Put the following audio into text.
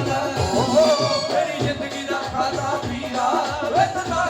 ਕਰਵਾਣਾ ਮੇਰੀ ਜ਼ਿੰਦਗੀ ਦਾ ਖਾਤਾ ਪੀਰਾ ਵੇ ਤਦਾ